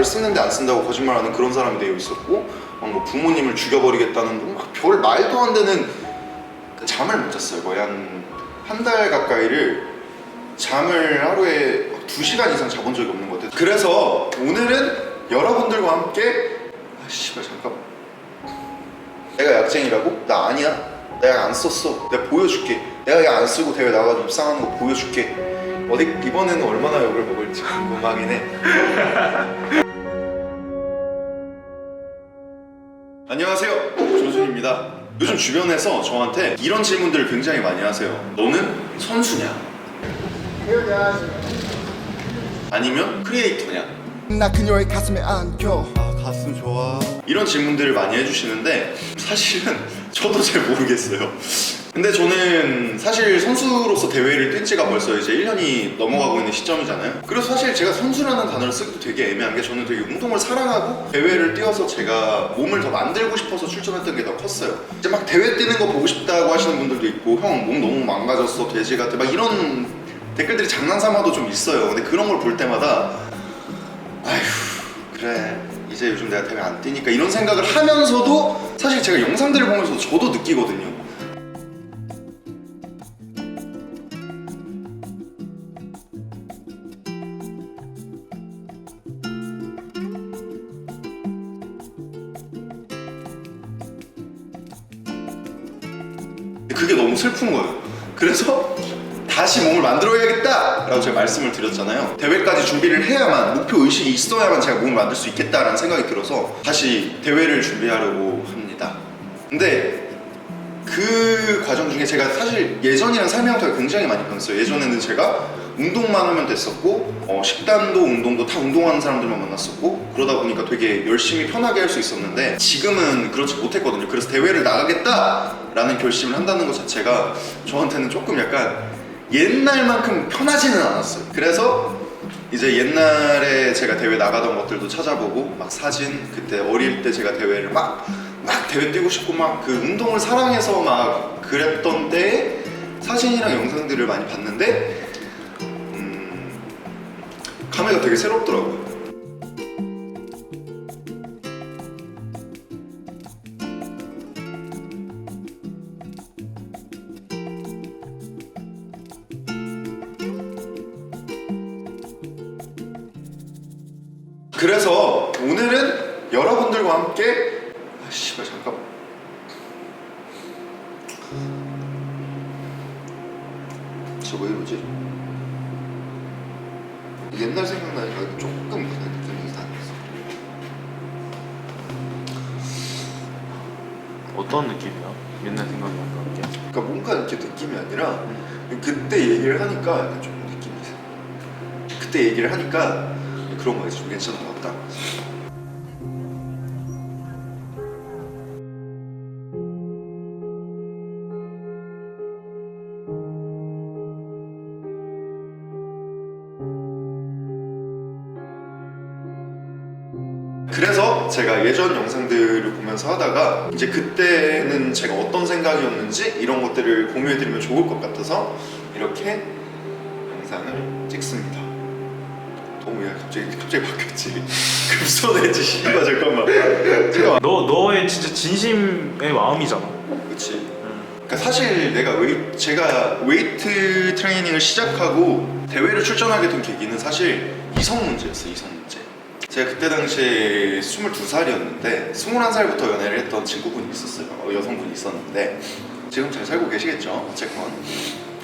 약을 쓰는데 안 쓴다고 거짓말하는 그런 사람이 되어 있었고 막 뭐 부모님을 죽여버리겠다는 막별 말도 안 되는 잠을 못 잤어요. 거의 한 한 달 가까이를 잠을 하루에 두 시간 이상 자본 적이 없는 것 같아요. 그래서 오늘은 여러분들과 함께 아 씨발 잠깐. 내가 약쟁이라고? 나 아니야. 내가 약안 썼어. 내가 보여줄게. 내가 약안 쓰고 대회 나가서 입상하는 거 보여줄게. 어디 이번에는 얼마나 욕을 먹을지 궁금하긴 해 안녕하세요. 조준입니다. 요즘 주변에서 저한테 이런 질문들을 굉장히 많이 하세요 너는 선수냐? 아니면 크리에이터냐? 나 그녀의 가슴에 안겨. 아 가슴 좋아. 이런 질문들을 많이 해주시는데 사실은 저도 잘 모르겠어요 근데 저는 사실 선수로서 대회를 뛴 지가 벌써 이제 1년이 넘어가고 있는 시점이잖아요. 그래서 사실 제가 선수라는 단어를 쓰기도 되게 애매한 게 저는 되게 운동을 사랑하고 대회를 뛰어서 제가 몸을 더 만들고 싶어서 출전했던 게 더 컸어요. 이제 막 대회 뛰는 거 보고 싶다고 하시는 분들도 있고 형 몸 너무 망가졌어 돼지 같아. 막 이런 댓글들이 장난삼아도 좀 있어요. 근데 그런 걸 볼 때마다 아휴 그래. 이제 요즘 내가 대회 안 뛰니까 이런 생각을 하면서도 사실 제가 영상들을 보면서 저도 느끼거든요 그게 너무 슬픈 거예요 그래서 다시 몸을 만들어야겠다 라고 제가 말씀을 드렸잖아요. 대회까지 준비를 해야만 목표 의식이 있어야만 제가 몸을 만들 수 있겠다라는 생각이 들어서 다시 대회를 준비하려고 합니다. 근데 그 과정 중에 제가 사실 예전이랑 삶의 형태가 굉장히 많이 변했어요. 예전에는 제가 운동만 하면 됐었고 어, 식단도 운동도 다 운동하는 사람들만 만났었고 그러다 보니까 되게 열심히 편하게 할 수 있었는데 지금은 그렇지 못했거든요. 그래서 대회를 나가겠다라는 결심을 한다는 것 자체가 저한테는 조금 약간 옛날만큼 편하지는 않았어요. 그래서 이제 옛날에 제가 대회 나가던 것들도 찾아보고 막 사진 그때 어릴 때 제가 대회를 막 막 대회 뛰고 싶고 막 그 운동을 사랑해서 막 그랬던 때에 사진이랑 영상들을 많이 봤는데 음, 감회가 되게 새롭더라고요. 그래서 그때 얘기를 하니까 약간 좀 느낌이 있어 그때 얘기를 하니까 그런 거에서 좀 괜찮은 것 같다 제가 예전 영상들을 보면서 하다가 이제 그때는 제가 어떤 생각이었는지 이런 것들을 공유해드리면 좋을 것 같아서 이렇게 영상을 찍습니다. 너무 야 갑자기 갑자기 바뀌었지. 급선해지 씨발 잠깐만. 잠깐만. 너 너의 진짜 진심의 마음이잖아. 그렇지. 그러니까 사실 내가 웨이 제가 웨이트 트레이닝을 시작하고 대회를 출전하게 된 계기는 사실 이성 문제였어 요 이성 문제. 제가 그때 당시에 22살이었는데 21살부터 연애를 했던 친구분이 있었어요. 어, 여성분이 있었는데 지금 잘 살고 계시겠죠? 어쨌건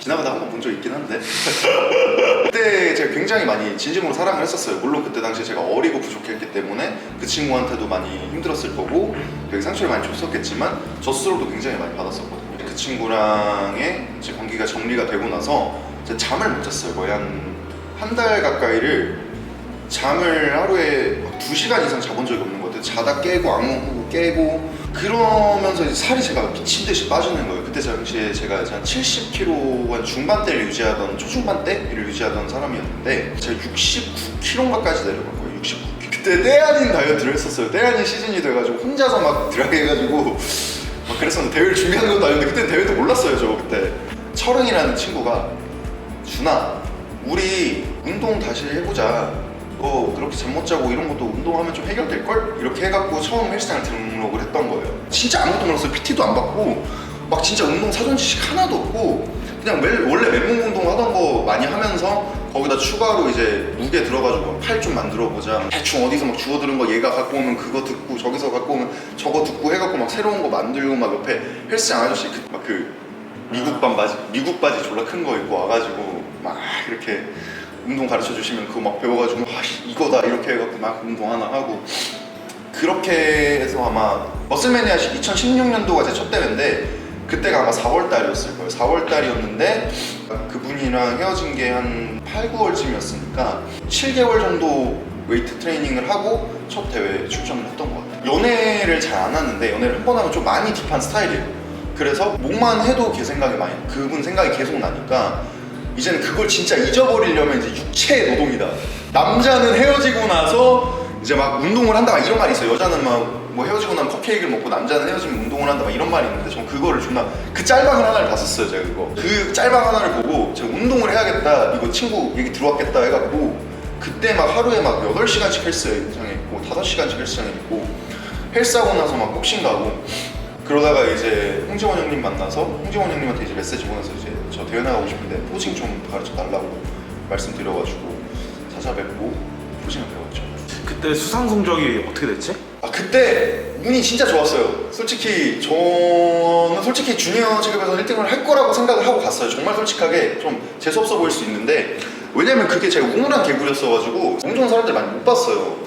지나가다 한 번 본 적 있긴 한데 그때 제가 굉장히 많이 진심으로 사랑을 했었어요. 물론 그때 당시에 제가 어리고 부족했기 때문에 그 친구한테도 많이 힘들었을 거고 되게 상처를 많이 줬었겠지만 저 스스로도 굉장히 많이 받았었거든요. 그 친구랑의 제 관계가 정리가 되고 나서 제가 잠을 못 잤어요. 거의 한 한 달 가까이를 잠을 하루에 두 시간 이상 자본 적이 없는 것 같아요. 자다 깨고 악몽 꾸고 깨고 그러면서 이제 살이 제가 미친 듯이 빠지는 거예요. 그때 당시에 제가 한 70kg 한 중반대를 유지하던 초중반대를 유지하던 사람이었는데 제가 69kg까지 내려간 거예요. 69kg. 그때 때 아닌 다이어트를 했었어요. 때 아닌 시즌이 돼가지고 혼자서 막 드라이 해가지고 막 그랬었는데 대회를 준비하는 것도 아닌데 그때 대회도 몰랐어요. 저 그때 철흥이라는 친구가 준아 우리 운동 다시 해보자 어 그렇게 잠 못 자고 이런 것도 운동하면 좀 해결될 걸 이렇게 해갖고 처음 헬스장을 등록을 했던 거예요. 진짜 아무것도 몰랐어요. PT도 안 받고 막 진짜 운동 사전 지식 하나도 없고 그냥 매, 원래 맨몸 운동 하던 거 많이 하면서 거기다 추가로 이제 무게 들어가지고 팔 좀 만들어 보자. 대충 어디서 막 주워 들은 거 얘가 갖고 오면 그거 듣고 저기서 갖고 오면 저거 듣고 해갖고 막 새로운 거 만들고 막 옆에 헬스장 아저씨 막그 미국 반바지 미국 바지 졸라 큰 거 입고 와가지고 막 이렇게 운동 가르쳐 주시면 그거 막 배워가지고 이거다 이렇게 해갖고 막 운동 하나 하고. 그렇게 해서 아마 머슬매니아 2016년도가 제 첫 대회인데 그때가 아마 4월 달이었을 거예요. 4월 달이었는데 그분이랑 헤어진 게 한 8, 9월쯤이었으니까 7개월 정도 웨이트 트레이닝을 하고 첫 대회에 출전을 했던 것 같아요. 연애를 잘 안 하는데 연애를 한 번 하면 좀 많이 딥한 스타일이에요. 그래서 뭐만 해도 걔 생각이 많이 그분 생각이 계속 나니까 이제는 그걸 진짜 잊어버리려면 이제 육체 노동이다. 남자는 헤어지고 나서 이제 막 운동을 한다 막 이런 말이 있어요. 여자는 막 뭐 헤어지고 나면 컵케이크를 먹고 남자는 헤어지면 운동을 한다 막 이런 말이 있는데 전 그거를 존나 그 짤방 하나를 봤었어요 제가 그거 그 짤방 하나를 보고 제가 운동을 해야겠다 이거 친구 얘기 들어왔겠다 해갖고 그때 막 하루에 막 8시간씩 헬스장에 있고 5시간씩 헬스장에 있고 헬스하고 나서 막 복싱 가고 그러다가 이제 홍지원 형님 만나서 홍지원 형님한테 이제 메시지 보내서 이제 저 대회 나가고 싶은데 포징 좀 가르쳐 달라고 말씀드려가지고 찾아뵙고 포징을 배웠죠. 그때 수상 성적이 어떻게 됐지? 아 그때 운이 진짜 좋았어요. 솔직히 저는 솔직히 주니어 체급에서 1등을 할 거라고 생각을 하고 갔어요. 정말 솔직하게 좀 재수 없어 보일 수 있는데 왜냐면 그게 제가 우물한 개구리였어거지고 몸 좋은 사람들 많이 못 봤어요.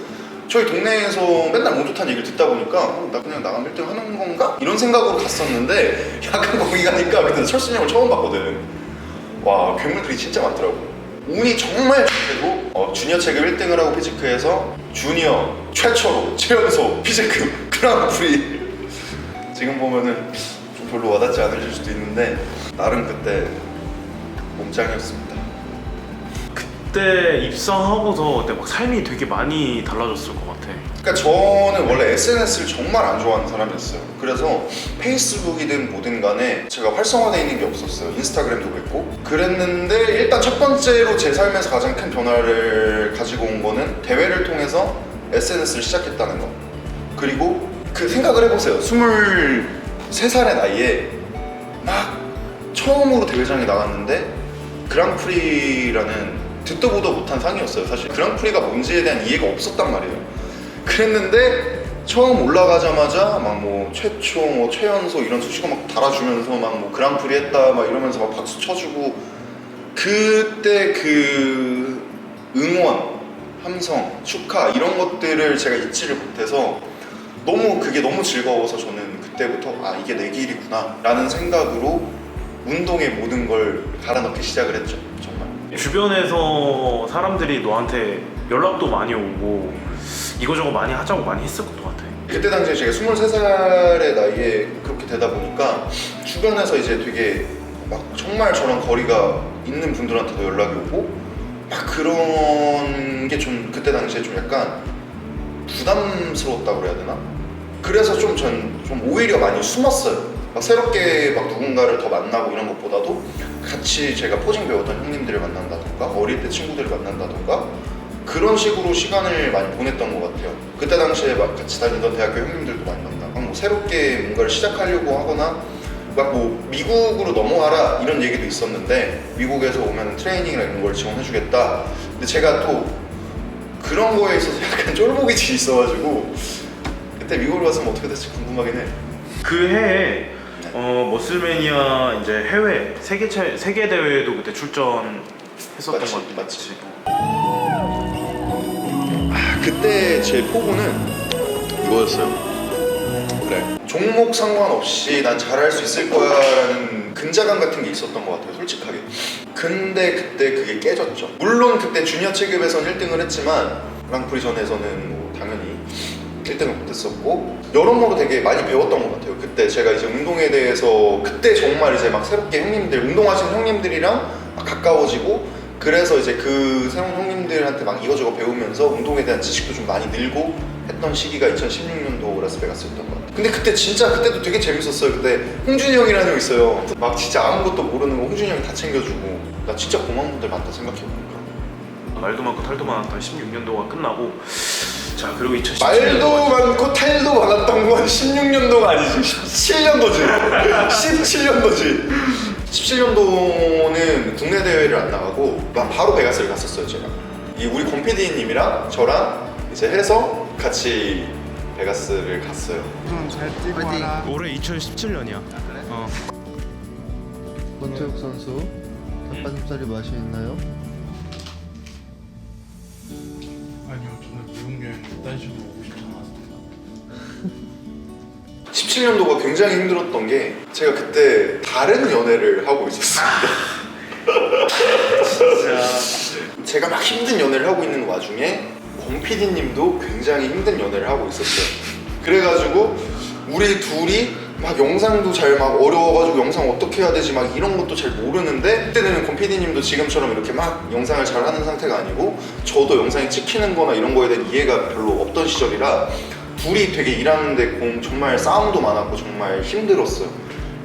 저희 동네에서 맨날 몸 좋다는 얘기를 듣다 보니까 어, 나 그냥 나가면 1등 하는 건가? 이런 생각으로 갔었는데 약간 거기 가니까 그때 철순이 형을 처음 봤거든. 와 괴물들이 진짜 많더라고. 운이 정말 좋게도 어, 주니어 체급 1등을 하고 피지크에서 주니어 최초로 최연소 피지크 그랑프리 지금 보면은 좀 별로 와닿지 않으실 수도 있는데 나름 그때 몸짱이었습니다. 그때 입사하고서 그때 막 삶이 되게 많이 달라졌을 것 같아. 그러니까 저는 원래 SNS를 정말 안 좋아하는 사람이었어요. 그래서 페이스북이든 뭐든 간에 제가 활성화되어 있는 게 없었어요. 인스타그램도 그랬고. 그랬는데 일단 첫 번째로 제 삶에서 가장 큰 변화를 가지고 온 거는 대회를 통해서 SNS를 시작했다는 거. 그리고 그 생각을 해보세요. 23살의 나이에 막 처음으로 대회장에 나갔는데 그랑프리라는 듣도 보도 못한 상이었어요. 사실 그랑프리가 뭔지에 대한 이해가 없었단 말이에요. 그랬는데 처음 올라가자마자 막 뭐 최초, 뭐 최연소 이런 수식어 막 달아주면서 막 뭐 그랑프리 했다 막 이러면서 막 박수 쳐주고 그때 그 응원, 함성, 축하 이런 것들을 제가 잊지를 못해서 너무 그게 너무 즐거워서 저는 그때부터 아 이게 내 길이구나 라는 생각으로 운동의 모든 걸 갈아넣기 시작을 했죠 정말. 주변에서 사람들이 너한테 연락도 많이 오고 이거저거 많이 하자고 많이 했을 것도 같아. 그때 당시에 제가 23살의 나이에 그렇게 되다 보니까 주변에서 이제 되게 막 정말 저랑 거리가 있는 분들한테도 연락이 오고 막 그런 게 좀 그때 당시에 좀 약간 부담스러웠다고 그래야 되나? 그래서 좀 전좀 오히려 많이 숨었어요. 막 새롭게 막 누군가를 더 만나고 이런 것보다도 같이 제가 포징 배웠던 형님들을 만난다던가 어릴 때 친구들을 만난다던가 그런 식으로 시간을 많이 보냈던 것 같아요. 그때 당시에 막 같이 다니던 대학교 형님들도 많이 만나고 뭐 새롭게 뭔가를 시작하려고 하거나 막 뭐 미국으로 넘어와라 이런 얘기도 있었는데 미국에서 오면 트레이닝이나 이런 걸 지원해주겠다. 근데 제가 또 그런 거에 있어서 약간 쫄보기 질이 있어가지고 그때 미국으로 갔으면 어떻게 됐을지 궁금하긴 해. 그 해에 어, 머슬매니아 이제 해외 세계 체, 세계 대회도 그때 출전했었던 맞지, 것 같아. 맞지. 아, 그때 제 포부는 이거였어요. 그래. 종목 상관없이 난 잘할 수 있을 거야 라는 근자감 같은 게 있었던 것 같아요, 솔직하게. 근데 그때 그게 깨졌죠. 물론 그때 주니어 체급에선 1등을 했지만 랑프리 전에서는 뭐 당연히 1등을 못했었고 여러모로 되게 많이 배웠던 것 같아요. 그때 제가 이제 운동에 대해서 그때 정말 이제 막 새롭게 형님들 운동하시는 형님들이랑 막 가까워지고 그래서 이제 그 새로운 형님들한테 막 이거저거 배우면서 운동에 대한 지식도 좀 많이 늘고 했던 시기가 2016년도 라스베가스였던 것 같아요. 근데 그때 진짜 그때도 되게 재밌었어요. 그때 홍준이 형이라는 형 있어요. 막 진짜 아무것도 모르는 거 홍준이 형이 다 챙겨주고 나 진짜 고마운 분들 많다 생각해보니까. 말도 많고 탈도 많았던 16년도가 끝나고 자 그리고 2017년도 말도 많고 탈도 많았던 건 16년도가 아니지 17년도지 17년도지 17년도는 국내 대회를 안 나가고 막 바로 베가스를 갔었어요 제가 이 우리 권PD님이랑 저랑 이제 해서 같이 베가스를 갔어요 잘 뛰고 와라 올해 2017년이야 어. 권태욱 선수 닭가슴살이 맛이 있나요? 아니요, 저는 미국 여행 이딴 식으로 오고 싶지 않았습니다. 17년도가 굉장히 힘들었던 게 제가 그때 다른 연애를 하고 있었습니다 제가 막 힘든 연애를 하고 있는 와중에 권 PD님도 굉장히 힘든 연애를 하고 있었어요. 그래가지고 우리 둘이 막 영상도 잘 막 어려워가지고 영상 어떻게 해야 되지 막 이런 것도 잘 모르는데 그때는 권 PD님도 지금처럼 이렇게 막 영상을 잘 하는 상태가 아니고 저도 영상이 찍히는 거나 이런 거에 대한 이해가 별로 없던 시절이라 둘이 되게 일하는데 공- 정말 싸움도 많았고 정말 힘들었어요.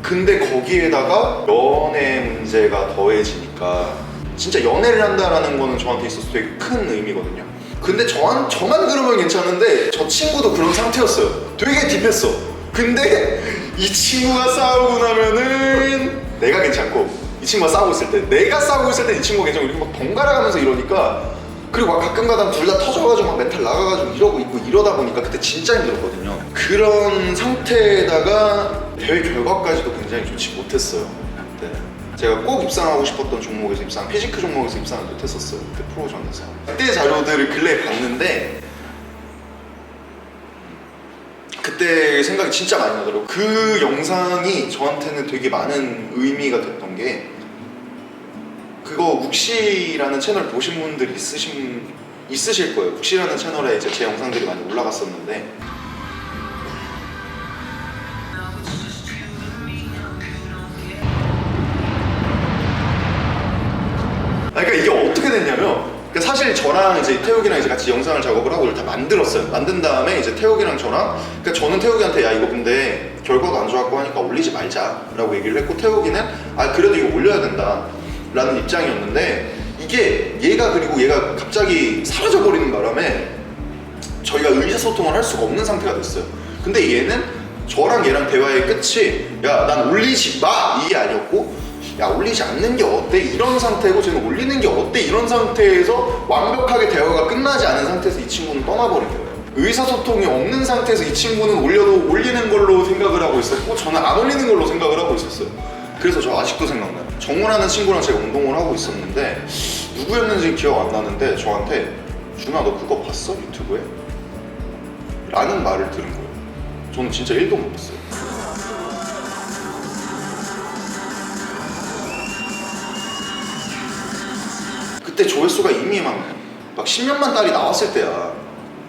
근데 거기에다가 연애 문제가 더해지니까 진짜 연애를 한다라는 거는 저한테 있어서 되게 큰 의미거든요. 근데 저한, 저만 그러면 괜찮은데 저 친구도 그런 상태였어요. 되게 딥했어. 근데 이 친구가 싸우고 나면은 내가 괜찮고 이 친구가 싸우고 있을 때 내가 싸우고 있을 때 이 친구가 괜찮고 이렇게 막 번갈아 가면서 이러니까 그리고 막 가끔 가다 둘 다 터져가지고 막 멘탈 나가가지고 이러고 있고 이러다 보니까 그때 진짜 힘들었거든요. 그런 상태에다가 대회 결과까지도 굉장히 좋지 못했어요. 그때 제가 꼭 입상하고 싶었던 종목에서 입상, 피지크 종목에서 입상을 못했었어요. 그때 프로전에서. 그때 자료들을 근래에 봤는데 그때 생각이 진짜 많이 나더라고요. 그 영상이 저한테는 되게 많은 의미가 됐던 게 그거 욱시라는 채널 보신 분들 있으신 있으실 거예요. 욱시라는 채널에 이제 제 영상들이 많이 올라갔었는데 아, 그러니까 이게 어떻게 됐냐면 그러니까 사실 저랑 이제 태욱이랑 이제 같이 영상을 작업을 하고 이걸 다 만들었어요. 만든 다음에 이제 태욱이랑 저랑 그러니까 저는 태욱이한테 야 이거 근데 결과가 안 좋았고 하니까 올리지 말자라고 얘기를 했고 태욱이는 아 그래도 이거 올려야 된다 라는 입장이었는데 이게 얘가 그리고 얘가 갑자기 사라져 버리는 바람에 저희가 의사소통을 할 수가 없는 상태가 됐어요. 근데 얘는 저랑 얘랑 대화의 끝이 야 난 올리지 마 이게 아니었고 야 올리지 않는 게 어때 이런 상태고 쟤는 올리는 게 어때 이런 상태에서 완벽하게 대화가 끝나지 않은 상태에서 이 친구는 떠나버린 거예요. 의사소통이 없는 상태에서 이 친구는 올려도 올리는 걸로 생각을 하고 있었고 저는 안 올리는 걸로 생각을 하고 있었어요. 그래서 저 아직도 생각나요. 정우라는 친구랑 제가 운동을 하고 있었는데 누구였는지 기억 안 나는데 저한테 준아 너 그거 봤어 유튜브에? 라는 말을 들은 거예요. 저는 진짜 1도 못 봤어요. 그때 조회수가 이미 막, 막 10년만 딸이 나왔을 때야.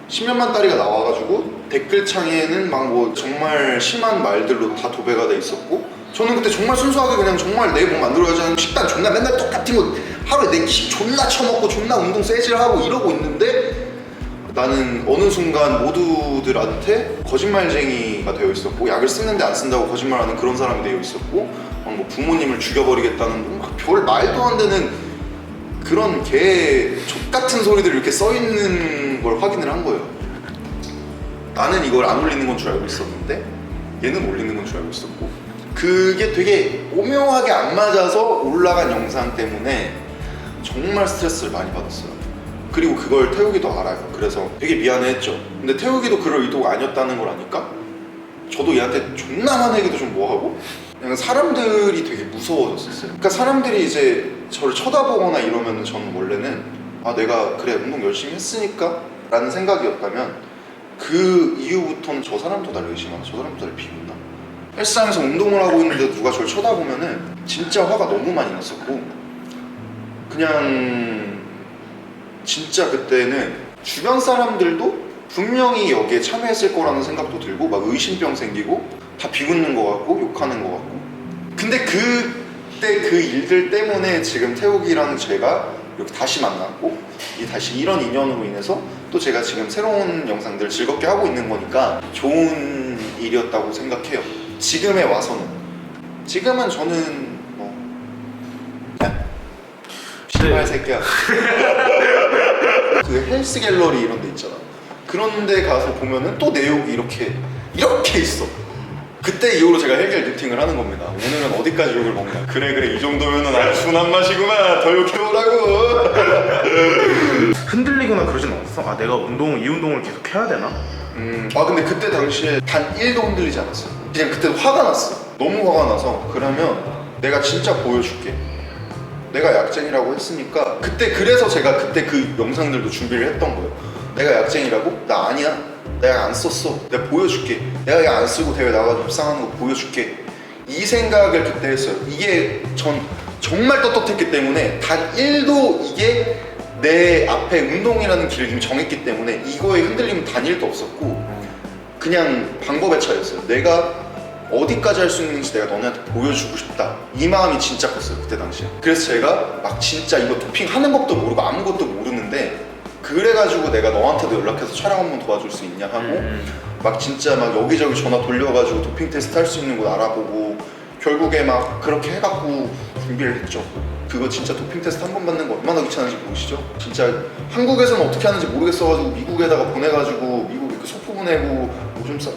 10년만 딸이가 나와가지고 댓글창에는 막 뭐 정말 심한 말들로 다 도배가 돼 있었고 저는 그때 정말 순수하게 그냥 정말 내 몸 만들어야지 하는 식단 존나 맨날 똑같은 거 하루에 네 끼씩 존나 처먹고 존나 운동 세질하고 이러고 있는데 나는 어느 순간 모두들한테 거짓말쟁이가 되어 있었고 약을 쓰는데 안 쓴다고 거짓말하는 그런 사람이 되어 있었고 막뭐 부모님을 죽여버리겠다는 막별 말도 안 되는 그런 개족 같은 소리들이 이렇게 써 있는 걸 확인을 한 거예요. 나는 이걸 안 올리는 건 줄 알고 있었는데 얘는 올리는 건 줄 알고 있었고 그게 되게 오묘하게 안 맞아서 올라간 영상 때문에 정말 스트레스를 많이 받았어요. 그리고 그걸 태욱이도 알아요. 그래서 되게 미안해했죠. 근데 태욱이도 그럴 의도가 아니었다는 걸 아니까 저도 얘한테 존나 화내기도 좀 뭐하고 그냥 사람들이 되게 무서워졌었어요. 그러니까 사람들이 이제 저를 쳐다보거나 이러면 저는 원래는 아 내가 그래 운동 열심히 했으니까 라는 생각이었다면 그 이후부터는 저 사람도 나를 의심하나 저 사람도 나를 비웃나 헬스장에서 운동을 하고 있는데 누가 저를 쳐다보면은 진짜 화가 너무 많이 났었고 그냥 진짜 그때는 주변 사람들도 분명히 여기에 참여했을 거라는 생각도 들고 막 의심병 생기고 다 비웃는 것 같고 욕하는 것 같고. 근데 그때 그 일들 때문에 지금 태욱이랑 제가 이렇게 다시 만났고 이 다시 이런 인연으로 인해서 또 제가 지금 새로운 영상들 즐겁게 하고 있는 거니까 좋은 일이었다고 생각해요 지금에 와서는 지금은 저는 뭐 시대 씨발 새끼야 그 헬스 갤러리 이런 데 있잖아. 그런 데 가서 보면은 또 내욕이 이렇게 이렇게 있어. 그때 이후로 제가 해결 루팅을 하는 겁니다. 오늘은 어디까지 욕을 먹나? 그래 그래 이 정도면은 아주 순한 맛이구만. 더 욕해오라고. 흔들리거나 그러진 않았어? 아 내가 운동 이 운동을 계속 해야 되나? 음, 아 근데 그때 당시에 단 1도 흔들리지 않았어. 그냥 그때 화가 났어. 너무 화가 나서 그러면 내가 진짜 보여줄게. 내가 약쟁이라고 했으니까 그때 그래서 제가 그때 그 영상들도 준비를 했던 거예요. 내가 약쟁이라고? 나 아니야. 내가 안 썼어. 내가 보여줄게. 내가 이거 안 쓰고 대회 나가서 입상하는 거 보여줄게. 이 생각을 그때 했어요. 이게 전 정말 떳떳했기 때문에 단 1도 이게 내 앞에 운동이라는 길을 이미 정했기 때문에 이거에 흔들림은 단 1도 없었고 그냥 방법의 차이였어요. 내가 어디까지 할 수 있는지 내가 너네한테 보여주고 싶다. 이 마음이 진짜 컸어요 그때 당시에. 그래서 제가 막 진짜 이거 도핑 하는 법도 모르고 아무것도 모르는데 그래가지고 내가 너한테도 연락해서 촬영 한번 도와줄 수 있냐 하고 음. 막 진짜 막 여기저기 전화 돌려가지고 도핑 테스트 할 수 있는 곳 알아보고 결국에 막 그렇게 해갖고 준비를 했죠. 그거 진짜 도핑 테스트 한 번 받는 거 얼마나 귀찮은지 모르시죠? 진짜 한국에서는 어떻게 하는지 모르겠어가지고 미국에다가 보내가지고 미국 이렇게 소포 보내고 오줌 싸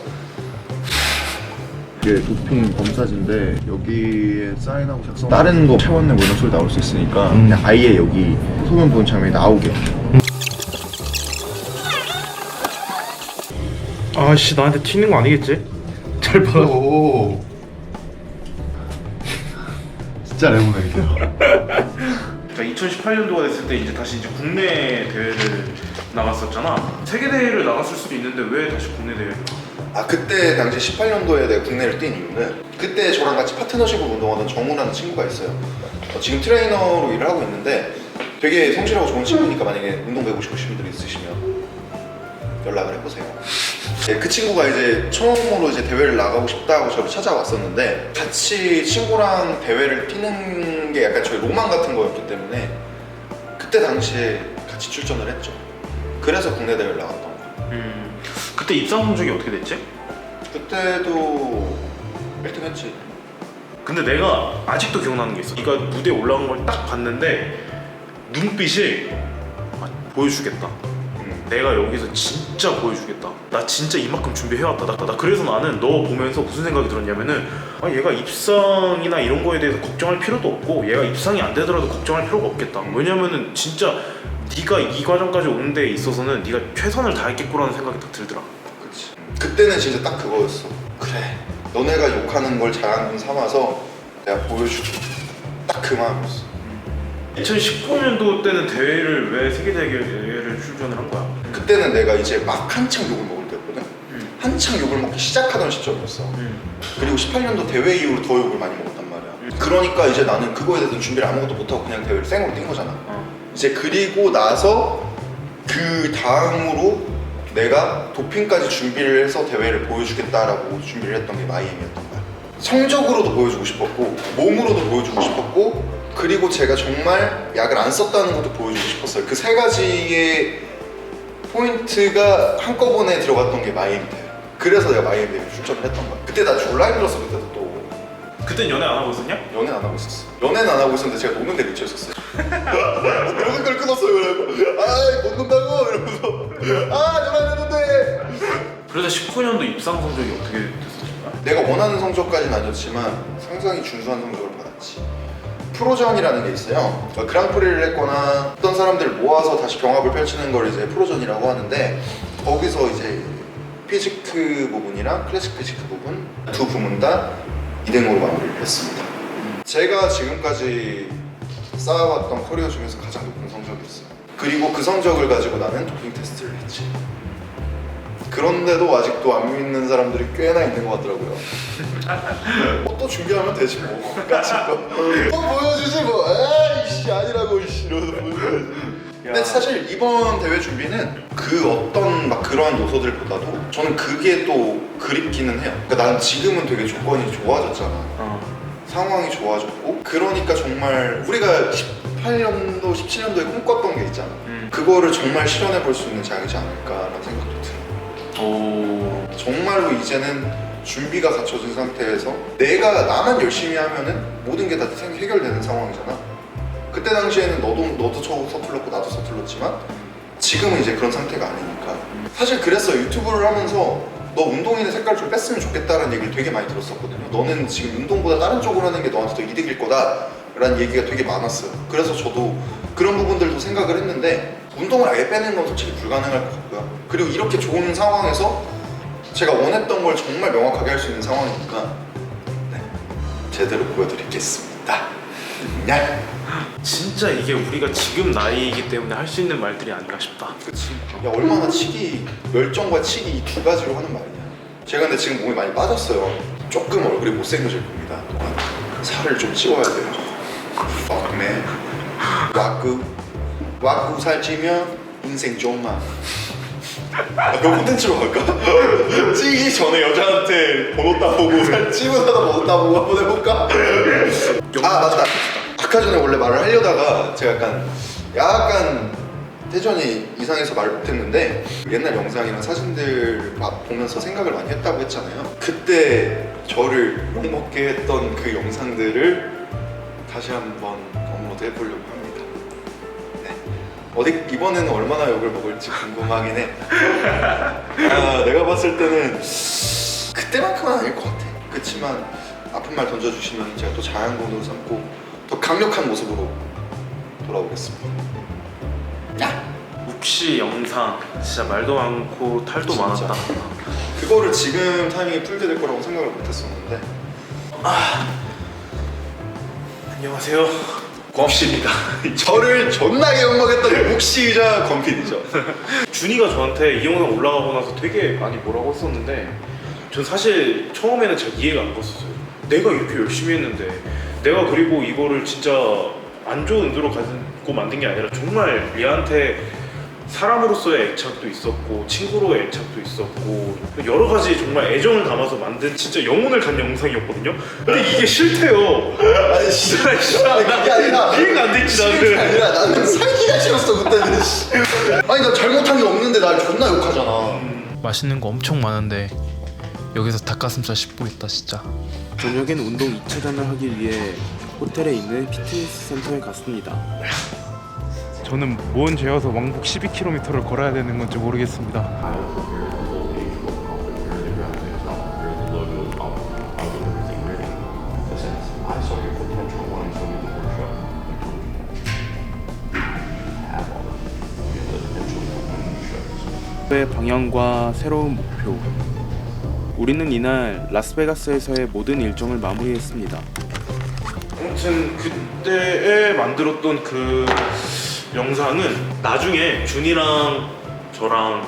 이게 도핑 검사지인데 여기에 사인하고 작성 다른 거 채웠네 뭐 이런 소리 나올 수 있으니까 그냥 아예 여기 소면 본 장면이 나오게 아씨 나한테 튀는 거 아니겠지? 잘 봐. 오 진짜 그러니까 2018년도가 됐을 때 이제 다시 이제 국내 대회를 나갔었잖아. 세계 대회를 나갔을 수도 있는데 왜 다시 국내 대회? 아 그때 당시 18년도에 내가 국내를 뛴 이유는 그때 저랑 같이 파트너십으로 운동하던 정우라는 친구가 있어요. 어, 지금 트레이너로 일을 하고 있는데 되게 성실하고 좋은 친구니까 만약에 운동 배우고 싶으신 분들 있으시면 연락을 해보세요. 네, 그 친구가 이제 처음으로 이제 대회를 나가고 싶다고 저를 찾아왔었는데 같이 친구랑 대회를 뛰는 게 약간 저희 로망 같은 거였기 때문에 그때 당시에 같이 출전을 했죠. 그래서 국내 대회를 나갔던 거예요. 음. 그때 입상 성적이 어떻게 됐지? 그때도 1등 했지. 근데 내가 아직도 기억나는 게 있어. 네가 무대 에 올라간 걸딱 봤는데 눈빛이 아, 보여주겠다. 음. 내가 여기서 진짜 보여주겠다. 나 진짜 이만큼 준비해왔다. 나, 나 그래서 나는 너 보면서 무슨 생각이 들었냐면은 아 얘가 입상이나 이런 거에 대해서 걱정할 필요도 없고 얘가 입상이 안 되더라도 걱정할 필요가 없겠다. 왜냐면은 진짜 네가 이 과정까지 오는 데 있어서는 네가 최선을 다했겠구라는 생각이 딱 들더라. 그때는 진짜 딱 그거였어. 그래. 너네가 욕하는 걸 잘하는 분 삼아서 내가 보여줄게. 딱 그 마음이었어. 2019년도 때는 대회를 왜 세계 대회를 출전을 한 거야? 그때는 내가 이제 막 한창 욕을 먹을 때였거든. 음. 한창 욕을 먹기 시작하던 시점이었어. 음. 그리고 18년도 대회 이후로 더 욕을 많이 먹었단 말이야. 음. 그러니까 이제 나는 그거에 대해서 준비를 아무것도 못하고 그냥 대회를 생으로 뛴 거잖아. 어. 이제 그리고 나서 그 다음으로 내가 도핑까지 준비를 해서 대회를 보여주겠다라고 준비를 했던 게 마이애미였던 거야. 성적으로도 보여주고 싶었고 몸으로도 보여주고 싶었고 그리고 제가 정말 약을 안 썼다는 것도 보여주고 싶었어요. 그 세 가지의 포인트가 한꺼번에 들어갔던 게 마이애미 대회. 그래서 내가 마이애미 대회 출전을 했던 거야. 그때 나 졸라 힘들었어 그때도 또. 그땐 연애 안 하고 있었냐? 연애는 안 하고 있었어. 연애는 안 하고 있었는데 제가 노는 데 미쳐 있었어요. 노는 걸 끊었어요. 그래고 아이 못 논다고 이러면서 아 전화 했는데 그래서 19년도 입상 성적이 어떻게 됐었지? 내가 원하는 성적까지는 아니었지만 상당히 준수한 성적을 받았지. 프로전이라는 게 있어요. 그러니까 그랑프리를 했거나 어떤 사람들을 모아서 다시 경합을 펼치는 걸 이제 프로전이라고 하는데 거기서 이제 피지크 부분이랑 클래식 피지크 부분 두 부문 다 2등으로 마무리를 했습니다. 제가 지금까지 쌓아왔던 커리어 중에서 가장 높은 성적이었어요. 그리고 그 성적을 가지고 나는 도핑 테스트를 했지. 그런데도 아직도 안 믿는 사람들이 꽤나 있는 것 같더라고요. 뭐 또 준비하면 되지 뭐. 같이 또, 또 보여주지 뭐. 에이씨 아니라고 이씨 이러면서 보여줘야지. 근데 사실 이번 대회 준비는 그 어떤 막 그러한 요소들보다도 저는 그게 또 그립기는 해요. 그러니까 나는 지금은 되게 조건이 좋아졌잖아. 어. 상황이 좋아졌고 그러니까 정말 우리가 18년도, 17년도에 꿈꿨던 게 있잖아. 음. 그거를 정말 실현해 볼 수 있는 자리지 않을까라는 생각도 들어. 오. 정말로 이제는 준비가 갖춰진 상태에서 내가 나만 열심히 하면은 모든 게 다 해결되는 상황이잖아. 그때 당시에는 너도 너도 저 서툴렀고 나도 서툴렀지만 지금은 이제 그런 상태가 아니니까. 사실 그랬어 유튜브를 하면서 너 운동인의 색깔 좀 뺐으면 좋겠다라는 얘기를 되게 많이 들었었거든요. 너는 지금 운동보다 다른 쪽으로 하는 게 너한테 더 이득일 거다 라는 얘기가 되게 많았어요. 그래서 저도 그런 부분들도 생각을 했는데 운동을 아예 빼는 건 솔직히 불가능할 것 같고요. 그리고 이렇게 좋은 상황에서 제가 원했던 걸 정말 명확하게 할 수 있는 상황이니까 네, 제대로 보여드리겠습니다. 야. 진짜 이게 우리가 지금 나이이기 때문에 할 수 있는 말들이 아닌가 싶다. 그치. 야 얼마나 치기 열정과 치기 이 두 가지로 하는 말이냐. 제가 근데 지금 몸이 많이 빠졌어요. 조금 얼굴이 못생겨질 겁니다. 살을 좀 찌워야 돼요. 빡네. 와꾸 와꾸 살찌면 인생 좀만. 아, 그 콘텐츠로 갈까? 찌기 전에 여자한테 번호 따보고 살 찌고 나서 번호 따보고 한번 해볼까? 아 맞다. 아까 전에 원래 말을 하려다가 제가 약간 약간 태전이 이상해서 말 못했는데 옛날 영상이나 사진들 막 보면서 생각을 많이 했다고 했잖아요. 그때 저를 욕먹게 했던 그 영상들을 다시 한번 업로드 해보려고 합니다. 네. 어디 이번에는 얼마나 욕을 먹을지 궁금하긴 해. 아, 내가 봤을 때는 그때만큼은 아닐 것 같아. 그렇지만 아픈 말 던져주시면 제가 또 자양분으로 삼고 더 강력한 모습으로 돌아오겠습니다. 욱시 영상 진짜 말도 많고 탈도 진짜. 많았다. 그거를 지금 타이밍에 풀게 될 거라고 생각을 못했었는데 안녕하세요. 욱시입니다. 저를 존나게 욕먹였던 묵시이자 건필이죠. 준이가 저한테 이 영상 올라가고 나서 되게 많이 뭐라고 했었는데 전 사실 처음에는 잘 이해가 안 갔었어요. 내가 이렇게 열심히 했는데 내가 그리고 이거를 진짜 안 좋은 의도로 가지고 만든 게 아니라 정말 리한테 사람으로서의 애착도 있었고 친구로의 애착도 있었고 여러 가지 정말 애정을 담아서 만든 진짜 영혼을 간 영상이었거든요. 근데 이게 싫대요. 아니 진짜 진짜 그게 아니라 이해가 안 됐지 싫은 게 나는. 아니라 나는 살기가 싫었어 그때는. 씨. 아니 나 잘못한 게 없는데 날 존나 욕하잖아. 맛있는 거 엄청 많은데 여기서 닭가슴살 씹고 있다 진짜. 저녁엔 운동 2차전을 하기 위해 호텔에 있는 피트니스 센터에 갔습니다. 저는 뭔 죄여서 왕복 12km를 걸어야 되는 건지 모르겠습니다. 의 방향과 새로운 목표. 우리는 이날 라스베가스에서의 모든 일정을 마무리했습니다. 아무튼 그때에 만들었던 그 영상은 나중에 준이랑 저랑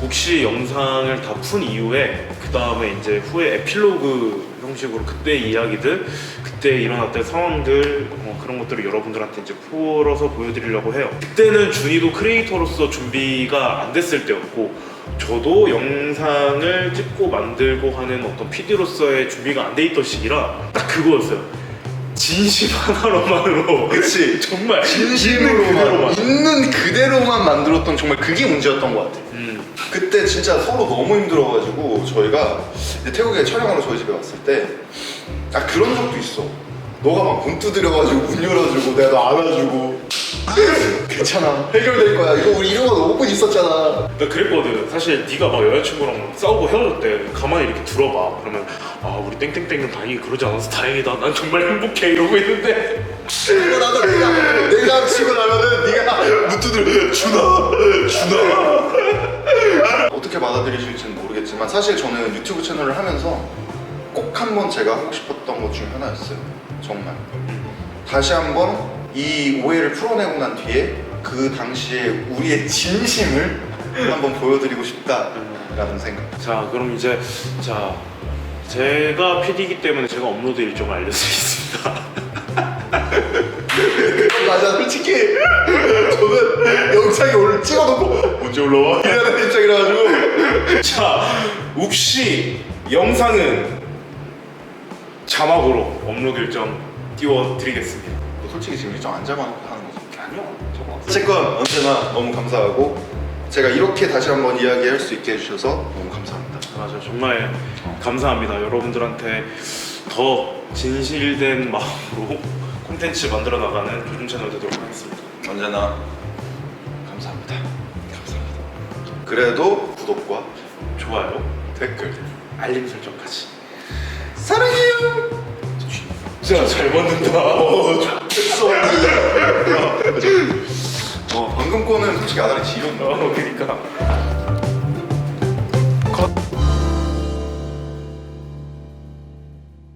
혹시 영상을 다 푼 이후에 그 다음에 이제 후에 에필로그 형식으로 그때 이야기들 그때 일어났던 상황들 어, 그런 것들을 여러분들한테 이제 풀어서 보여드리려고 해요. 그때는 준이도 크리에이터로서 준비가 안 됐을 때였고 저도 영상을 찍고 만들고 하는 어떤 PD로서의 준비가 안 돼 있던 시기라 딱 그거였어요. 진심 하나로만으로 그치. 정말 진심으로만 있는 그대로만 만들었던 정말 그게 문제였던 것 같아. 음. 그때 진짜 서로 너무 힘들어가지고 저희가 이제 태국에 촬영하러 저희 집에 왔을 때 아 그런 적도 있어. 너가 막문 두드려가지고 문 열어주고 내가 너 안아주고 괜찮아 해결될 거야. 이거 우리 이런 거 5분 있었잖아. 나 그랬거든. 사실 네가 막 여자친구랑 막 싸우고 헤어졌대. 가만히 이렇게 들어봐. 그러면 아 우리 땡땡땡은 다행히 그러지 않아서 다행이다. 난 정말 행복해 이러고 있는데 이거 나도 내가 내가 치고 나면은 네가 문 두드려 준아 준아 어떻게 받아들이실지는 모르겠지만 사실 저는 유튜브 채널을 하면서 꼭 한 번 제가 하고 싶었던 것 중에 하나였어요. 정말 다시 한번 이 오해를 풀어내고 난 뒤에 그 당시에 우리의 진심을 한번 보여드리고 싶다라는 생각. 자 그럼 이제 자 제가 PD이기 때문에 제가 업로드 일정을 알려드리겠습니다. 맞아 솔직히 저는 영상이 오늘 찍어놓고 언제 올라와? 이라는 입장이라 가지고 자 욱시 영상은 자막으로 업로드 일정 띄워드리겠습니다. 솔직히 지금 일정 안 잡아놓고 하는 거죠? 아니요 잡아놨어요. 어쨌건 언제나 너무 감사하고 제가 이렇게 다시 한번 이야기할 수 있게 해주셔서 너무 감사합니다. 맞아 정말 감사합니다. 여러분들한테 더 진실된 마음으로 콘텐츠 만들어 나가는 조준 채널 되도록 하겠습니다. 언제나 감사합니다. 그래도 구독과 좋아요 댓글 알림 설정까지 사랑해요. 진짜 잘 맞는다 어 방금 거는 솔직히 아다리 지렸네. 어 그니까